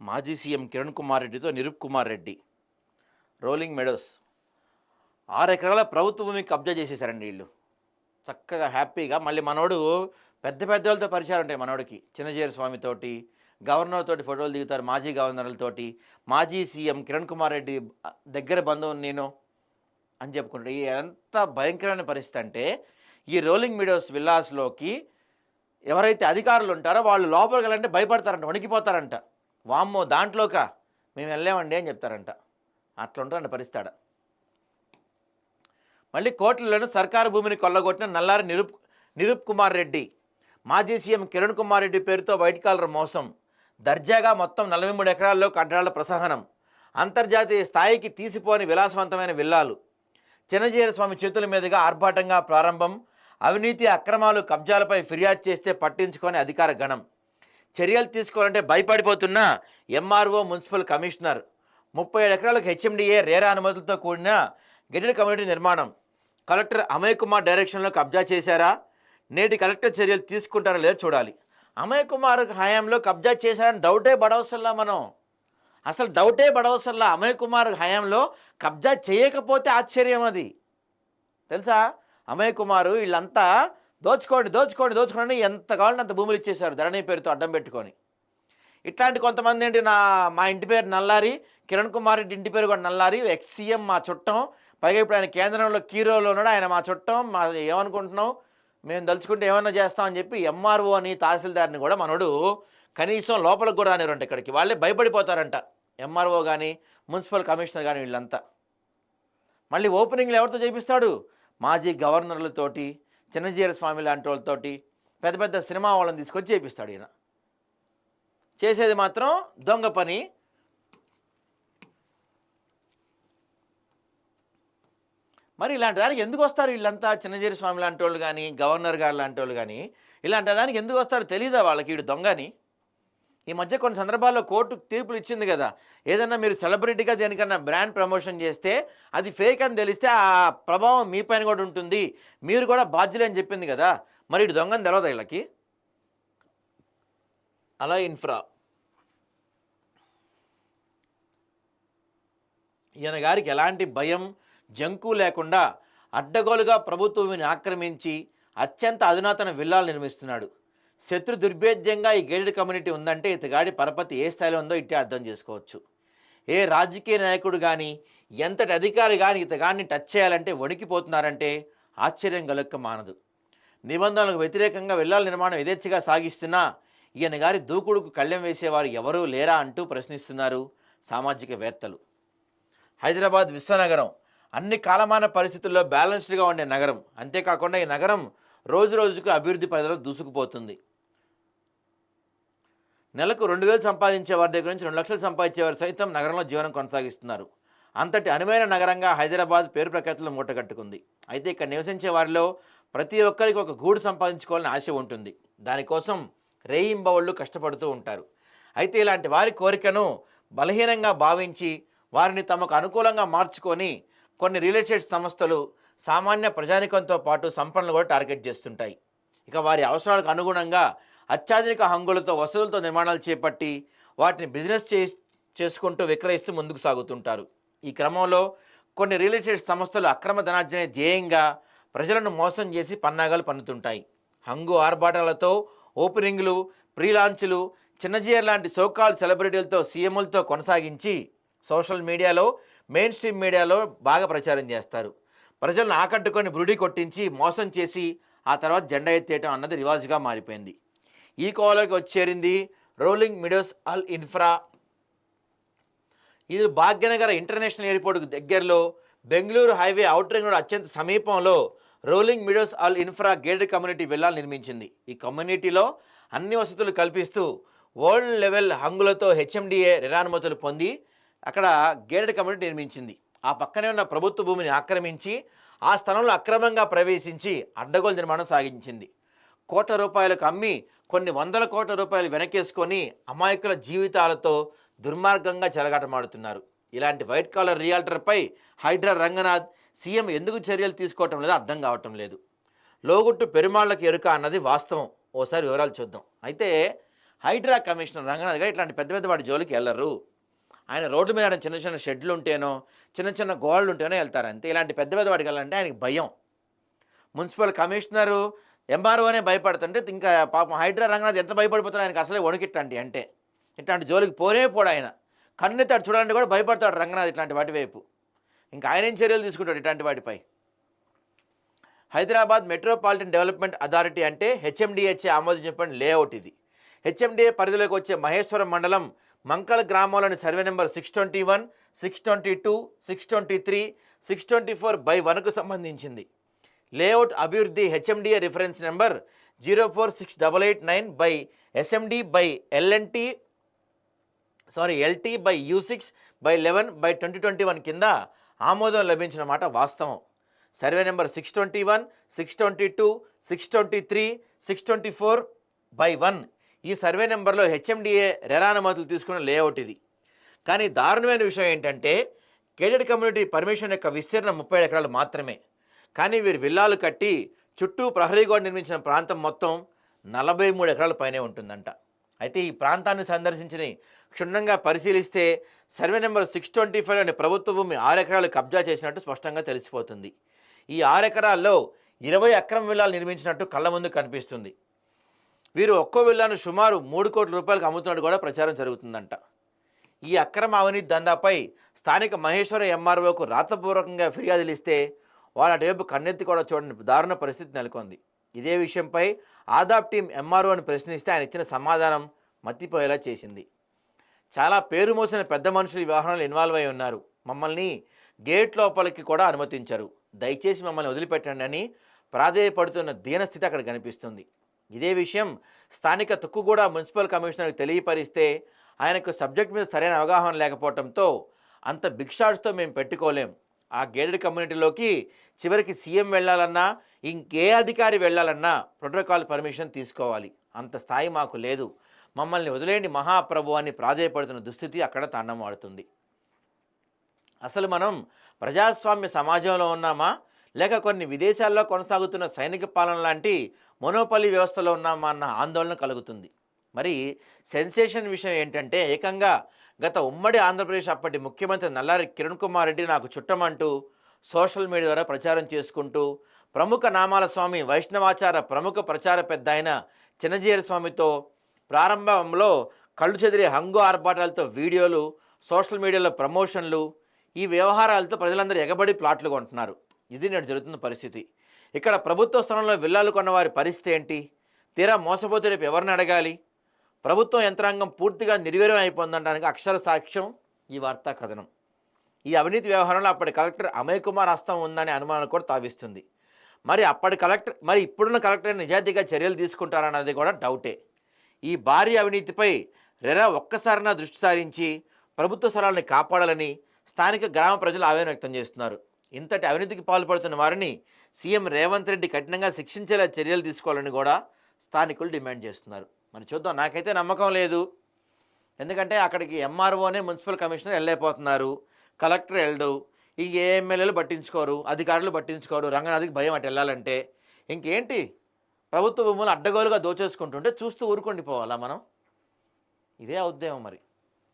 మాజీ సీఎం కిరణ్ కుమార్ రెడ్డితో Niroop Kumar Reddy. Rolling Meadows. ఆరు ఎకరాల ప్రభుత్వ భూమికి కబ్జా చేసేసారండి వీళ్ళు. చక్కగా హ్యాపీగా మళ్ళీ మనోడు పెద్ద పెద్ద వాళ్ళతో పరిచయాలు ఉంటాయి మనోడికి. చిన్నజీర స్వామితోటి గవర్నర్ తోటి ఫోటోలు దిగుతారు మాజీ గవర్నర్లతోటి మాజీ సీఎం కిరణ్ కుమార్ రెడ్డి దగ్గర బంధువుని నేను అని చెప్పుకుంటాడు ఈ ఎంత భయంకరమైన పరిస్థితి అంటే ఈ రోలింగ్ మీడియోస్ విల్లాస్లోకి ఎవరైతే అధికారులు ఉంటారో వాళ్ళు లోపలికి వెళ్ళాలంటే భయపడతారంట వణికిపోతారంట. వామ్మో దాంట్లోక? మేము వెళ్ళామండి అని చెప్తారంట. అట్లా ఉంటారంట పరిస్థితి మళ్ళీ కోట్లలోనూ సర్కారు భూమిని కొల్లగొట్టిన నల్లారి నిరుప్ నిరుప్ కుమార్ రెడ్డి. మాజీ సీఎం కిరణ్ కుమార్ రెడ్డి పేరుతో వైట్ కాలర్ మోసం. దర్జాగా మొత్తం నలభై మూడు ఎకరాల్లో కట్టడాల ప్రసహనం. అంతర్జాతీయ స్థాయికి తీసిపోని విలాసవంతమైన విల్లాలు. చిన్నజీర స్వామి చేతుల మీదుగా ఆర్భాటంగా ప్రారంభం. అవినీతి అక్రమాలు కబ్జాలపై ఫిర్యాదు చేస్తే పట్టించుకొని అధికార గణం. చర్యలు తీసుకోవాలంటే భయపడిపోతున్న ఎంఆర్ఓ మున్సిపల్ కమిషనర్. ముప్పై ఏడు ఎకరాలకు హెచ్ఎండిఏ రేరా అనుమతులతో కూడిన గెటెడ్ కమ్యూనిటీ నిర్మాణం. కలెక్టర్ అమయ్ కుమార్ డైరెక్షన్లో కబ్జా చేశారా? నేటి కలెక్టర్ చర్యలు తీసుకుంటారా లేదో చూడాలి. అమయ్ కుమార్ హయాంలో కబ్జా చేశారని డౌటే పడవసల్లా మనం. అసలు డౌటే పడవసల్లా అమయ్ కుమార్ హయాంలో కబ్జా చేయకపోతే ఆశ్చర్యం అది. తెలుసా? అమయ్ కుమారు వీళ్ళంతా దోచుకోండి దోచుకోండి దోచుకోండి ఎంత కావాలని అంత భూములు ఇచ్చేశారు ధరణి పేరుతో అడ్డం పెట్టుకొని. ఇట్లాంటి కొంతమంది ఏంటి నా మా ఇంటి పేరు నల్లారి కిరణ్ కుమార్ రెడ్డి ఇంటి పేరు కూడా నల్లారి ఎక్స్సీఎం మా చుట్టం. పైగా ఇప్పుడు ఆయన కేంద్రంలో కీరోలో ఉన్నాడు ఆయన మా చుట్టం. మా ఏమనుకుంటున్నాం మేము దలుచుకుంటే ఏమన్నా చేస్తామని చెప్పి ఎంఆర్ఓ అని తహసీల్దార్ని కూడా మనోడు కనీసం లోపలికి కూడా రానిరంట ఇక్కడికి. వాళ్ళే భయపడిపోతారంట ఎంఆర్ఓ కానీ మున్సిపల్ కమిషనర్ కానీ వీళ్ళంతా. మళ్ళీ ఓపెనింగ్లు ఎవరితో చేపిస్తాడు మాజీ గవర్నర్లతోటి చిన్నజీర స్వామి లాంటి వాళ్ళతోటి పెద్ద పెద్ద సినిమా వాళ్ళని తీసుకొచ్చి చేపిస్తాడు ఈయన. చేసేది మాత్రం దొంగ పని. మరి ఇలాంటి దానికి ఎందుకు వస్తారు వీళ్ళంతా? చిన్నజీరి స్వామి లాంటి వాళ్ళు కానీ గవర్నర్ గారు లాంటి వాళ్ళు కానీ ఇలాంటి దానికి ఎందుకు వస్తారు? తెలియదా వాళ్ళకి వీడు దొంగని? ఈ మధ్య కొన్ని సందర్భాల్లో కోర్టు తీర్పులు ఇచ్చింది కదా. ఏదన్నా మీరు సెలబ్రిటీగా దేనికన్నా బ్రాండ్ ప్రమోషన్ చేస్తే అది ఫేక్ అని తెలిస్తే ఆ ప్రభావం మీ పైన కూడా ఉంటుంది. మీరు కూడా బాధ్యులే అని చెప్పింది కదా. మరి ఇటు దొంగని తెలవదా వీళ్ళకి? అలా ఇన్ఫ్రా. ఈయన గారికి ఎలాంటి భయం జంకు లేకుండా అడ్డగోలుగా ప్రభుత్వాన్ని ఆక్రమించి అత్యంత అధునాతన విల్లాలు నిర్మిస్తున్నాడు. శత్రు దుర్భేద్యంగా ఈ గేటెడ్ కమ్యూనిటీ ఉందంటే ఇతగాడి పరపతి ఏ స్థాయిలో ఉందో ఇట్టే అర్థం చేసుకోవచ్చు. ఏ రాజకీయ నాయకుడు కానీ ఎంతటి అధికారి కానీ ఇతగాడిని టచ్ చేయాలంటే వణికిపోతున్నారంటే ఆశ్చర్యం గలక్క మానదు. నిబంధనలకు వ్యతిరేకంగా విల్లాల నిర్మాణం యథేచ్ఛగా సాగిస్తున్నా ఈయన గారి దూకుడుకు కళ్ళెం వేసేవారు ఎవరూ లేరా అంటూ ప్రశ్నిస్తున్నారు సామాజికవేత్తలు. హైదరాబాద్ విశ్వనగరం. అన్ని కాలమాన పరిస్థితుల్లో బ్యాలెన్స్డ్గా ఉండే నగరం. అంతేకాకుండా ఈ నగరం రోజు రోజుకు అభివృద్ధి పరిధిలో దూసుకుపోతుంది. నెలకు రెండు వేలు సంపాదించే వారి దగ్గర నుంచి రెండు లక్షలు సంపాదించేవారు సైతం నగరంలో జీవనం కొనసాగిస్తున్నారు. అంతటి అనువైన నగరంగా హైదరాబాద్ పేరు ప్రఖ్యాతులు మూటగట్టుకుంది. అయితే ఇక్కడ నివసించే వారిలో ప్రతి ఒక్కరికి ఒక గూడు సంపాదించుకోవాలని ఆశ ఉంటుంది. దానికోసం రేయింబవళ్ళు కష్టపడుతూ ఉంటారు. అయితే ఇలాంటి వారి కోరికను బలహీనంగా భావించి వారిని తమకు అనుకూలంగా మార్చుకొని కొన్ని రియల్ ఎస్టేట్ సంస్థలు సామాన్య ప్రజానికంతో పాటు సంపన్నులు కూడా టార్గెట్ చేస్తుంటాయి. ఇక వారి అవసరాలకు అనుగుణంగా అత్యాధునిక హంగులతో వసతులతో నిర్మాణాలు చేపట్టి వాటిని బిజినెస్ చే చేసుకుంటూ విక్రయిస్తూ ముందుకు సాగుతుంటారు. ఈ క్రమంలో కొన్ని రియల్ ఎస్టేట్ సంస్థలు అక్రమ ధనార్జన ధ్యేయంగా ప్రజలను మోసం చేసి పన్నాగాలు పన్నుతుంటాయి. హంగు ఆర్భాటాలతో ఓపెనింగ్లు ప్రీ లాంచ్లు చిన్నజీయర్ లాంటి సోకాల్ సెలబ్రిటీలతో సీఎంలతో కొనసాగించి సోషల్ మీడియాలో మెయిన్ స్ట్రీమ్ మీడియాలో బాగా ప్రచారం చేస్తారు. ప్రజలను ఆకట్టుకొని బురుడి కొట్టించి మోసం చేసి ఆ తర్వాత జెండా ఎత్తేయటం అన్నది రివాజుగా మారిపోయింది. ఈ కోవలోకి వచ్చేరింది రోలింగ్ మిడోస్ అల్ ఇన్ఫ్రా. ఇది భాగ్యనగర ఇంటర్నేషనల్ ఎయిర్పోర్ట్కు దగ్గరలో Bengaluru highway out ring road అత్యంత సమీపంలో Rolling Meadows Al Infra gated community విల్లాలు నిర్మించింది. ఈ కమ్యూనిటీలో అన్ని వసతులు కల్పిస్తూ వరల్డ్ లెవెల్ హంగులతో హెచ్ఎండిఏ నిరానుమతులు పొంది అక్కడ గేటెడ్ కమ్యూనిటీ నిర్మించింది. ఆ పక్కనే ఉన్న ప్రభుత్వ భూమిని ఆక్రమించి ఆ స్థలంలో అక్రమంగా ప్రవేశించి అడ్డగోలు నిర్మాణం సాగించింది. కోట్ల రూపాయలకు అమ్మి కొన్ని వందల కోట్ల రూపాయలు వెనకేసుకొని అమాయకుల జీవితాలతో దుర్మార్గంగా చెలగాటమాడుతున్నారు. ఇలాంటి వైట్ కాలర్ రియాల్టర్పై హైడ్రా రంగనాథ్ సీఎం ఎందుకు చర్యలు తీసుకోవటం లేదో అర్థం కావటం లేదు. లోగుట్టు పెరుమాళ్ళకి ఎరుక అన్నది వాస్తవం. ఓసారి వివరాలు చూద్దాం. అయితే హైడ్రా కమిషనర్ రంగనాథ్ గారు ఇట్లాంటి పెద్ద పెద్ద వాటి జోలికి వెళ్ళరు. ఆయన రోడ్డు మీద చిన్న చిన్న షెడ్లు ఉంటేనో చిన్న చిన్న గోళ్ళు ఉంటేనో వెళ్తారు అంతే. ఇలాంటి పెద్ద పెద్ద వాడికి వెళ్ళాలంటే ఆయనకి భయం. మున్సిపల్ కమిషనరు ఎంఆర్ఓనే భయపడుతుంటే ఇంకా పాపం హైడ్రా రంగనాథ్ ఎంత భయపడిపోతాడు ఆయనకి అసలే వణికిట్టండి అంటే. ఇట్లాంటి జోలికి పోనే పోడు ఆయన. కన్నెత్తాడు చూడాలంటే కూడా భయపడతాడు రంగనాథ్ ఇట్లాంటి వాటి వైపు. ఇంకా ఆయన ఏం చర్యలు తీసుకుంటాడు ఇట్లాంటి వాటిపై? హైదరాబాద్ మెట్రోపాలిటన్ డెవలప్మెంట్ అథారిటీ అంటే హెచ్ఎండిహెచ్ఏ ఆమోదించబడిన లేఅవుట్ ఇది. హెచ్ఎండిఏ పరిధిలోకి వచ్చే మహేశ్వరం మండలం మంకల్ గ్రామంలోని survey number six twenty one six twenty two six twenty three six twenty four by వన్కు సంబంధించింది. లేఅవుట్ అభివృద్ధి HMDA reference number zero four six double eight nine by SMD by LNT sorry LT by U six by eleven by twenty twenty one కింద ఆమోదం లభించిన మాట వాస్తవం. Survey number six twenty one six twenty two six twenty three six twenty four by one. ఈ survey నెంబర్లో HMDA రెరానుమతులు తీసుకున్న layout ఇది. కానీ దారుణమైన విషయం ఏంటంటే కేడెడ్ కమ్యూనిటీ పర్మిషన్ యొక్క విస్తీర్ణం ముప్పై ఎకరాలు మాత్రమే. కానీ వీరు విల్లాలు కట్టి చుట్టూ ప్రహరీ గోడ నిర్మించిన ప్రాంతం మొత్తం నలభై మూడు ఎకరాల పైనే ఉంటుందంట. అయితే ఈ ప్రాంతాన్ని సందర్శించిన క్షుణ్ణంగా పరిశీలిస్తే survey number six twenty five అనే ప్రభుత్వ భూమి ఆరు ఎకరాలు కబ్జా చేసినట్టు స్పష్టంగా తెలిసిపోతుంది. ఈ ఆరు ఎకరాల్లో ఇరవై అక్రమ విల్లాలు నిర్మించినట్టు కళ్ళ ముందు కనిపిస్తుంది. వీరు ఒక్కో విల్లాను సుమారు మూడు కోట్ల రూపాయలకు అమ్ముతున్నట్టు కూడా ప్రచారం జరుగుతుందంట. ఈ అక్రమ అవినీతి దందాపై స్థానిక మహేశ్వర ఎంఆర్ఓకు రాతపూర్వకంగా ఫిర్యాదులు ఇస్తే వాళ్ళ వైపు కన్నెత్తి కూడా చూడని దారుణ పరిస్థితి నెలకొంది. ఇదే విషయంపై ఆదాబ్ టీం ఎంఆర్ఓని ప్రశ్నిస్తే ఆయన ఇచ్చిన సమాధానం మత్తిపోయేలా చేసింది. చాలా పేరు మోసిన పెద్ద మనుషులు ఈ వ్యవహారంలో ఇన్వాల్వ్ అయి ఉన్నారు. మమ్మల్ని గేట్ లోపలికి కూడా అనుమతించరు. దయచేసి మమ్మల్ని వదిలిపెట్టండి అని ప్రాధేయపడుతున్న దీనస్థితి అక్కడ కనిపిస్తుంది. ఇదే విషయం స్థానిక తుక్కుగూడ మున్సిపల్ కమిషనర్కి తెలియపరిస్తే ఆయనకు సబ్జెక్ట్ మీద సరైన అవగాహన లేకపోవడంతో అంత బిగ్ షాట్స్తో మేము పెట్టుకోలేం. ఆ గేటెడ్ కమ్యూనిటీలోకి చివరికి సీఎం వెళ్ళాలన్నా ఇంకే అధికారి వెళ్ళాలన్నా ప్రోటోకాల్ పర్మిషన్ తీసుకోవాలి. అంత స్థాయి మాకు లేదు. మమ్మల్ని వదిలేండి మహాప్రభు అని ప్రాధాయపడుతున్న దుస్థితి అక్కడ తాండమాడుతుంది అసలు మనం ప్రజాస్వామ్య సమాజంలో ఉన్నామా? లేక కొన్ని విదేశాల్లో కొనసాగుతున్న సైనిక పాలన లాంటి మొనోపల్లి వ్యవస్థలో ఉన్నామా అన్న ఆందోళన కలుగుతుంది. మరి సెన్సేషన్ విషయం ఏంటంటే ఏకంగా గత ఉమ్మడి ఆంధ్రప్రదేశ్ అప్పటి ముఖ్యమంత్రి నల్లారి కిరణ్ కుమార్ రెడ్డి నాకు చుట్టమంటూ సోషల్ మీడియా ద్వారా ప్రచారం చేసుకుంటూ ప్రముఖ నామాల స్వామి వైష్ణవాచార ప్రముఖ ప్రచార పెద్ద అయిన చిన్నజీర స్వామితో ప్రారంభంలో కళ్ళు చెదిరే హంగు ఆర్భాటాలతో వీడియోలు సోషల్ మీడియాలో ప్రమోషన్లు ఈ వ్యవహారాలతో ప్రజలందరూ ఎగబడి ప్లాట్లు కొంటున్నారు. ఇది నేడు జరుగుతున్న పరిస్థితి. ఇక్కడ ప్రభుత్వ స్థలంలో విల్లాలు కొన్నవారి పరిస్థితి ఏంటి? తీరా మోసపోతే రేపు ఎవరిని అడగాలి? ప్రభుత్వం యంత్రాంగం పూర్తిగా నిర్వీర్యం అయిపోందనడానికి అక్షర సాక్ష్యం ఈ వార్తా కథనం. ఈ అవినీతి వ్యవహారంలో అప్పటి కలెక్టర్ అమయ్ కుమార్ హస్తం ఉందనే అనుమానం కూడా తావిస్తుంది. మరి అప్పటి కలెక్టర్ మరి ఇప్పుడున్న కలెక్టర్ నిజాయితీగా చర్యలు తీసుకుంటారన్నది కూడా డౌటే. ఈ భారీ అవినీతిపై రెరా ఒక్కసారైనా దృష్టి సారించి ప్రభుత్వ స్థలాన్ని కాపాడాలని స్థానిక గ్రామ ప్రజలు ఆవేదన వ్యక్తం చేస్తున్నారు. ఇంతటి అవినీతికి పాల్పడుతున్న వారిని సీఎం రేవంత్ రెడ్డి కఠినంగా శిక్షించేలా చర్యలు తీసుకోవాలని కూడా స్థానికులు డిమాండ్ చేస్తున్నారు. మరి చూద్దాం. నాకైతే నమ్మకం లేదు. ఎందుకంటే అక్కడికి ఎంఆర్ఓనే మున్సిపల్ కమిషనర్ వెళ్ళైపోతున్నారు కలెక్టర్ వెళ్ళడు. ఈ ఏ ఎమ్మెల్యేలు పట్టించుకోరు. అధికారులు పట్టించుకోరు. రంగనాథికి భయం అటు వెళ్ళాలంటే. ఇంకేంటి? ప్రభుత్వ భూములు అడ్డగోలుగా దోచేసుకుంటుంటే చూస్తూ ఊరుకోండి పోవాలా మనం? ఇదే ఉద్యమం మరి.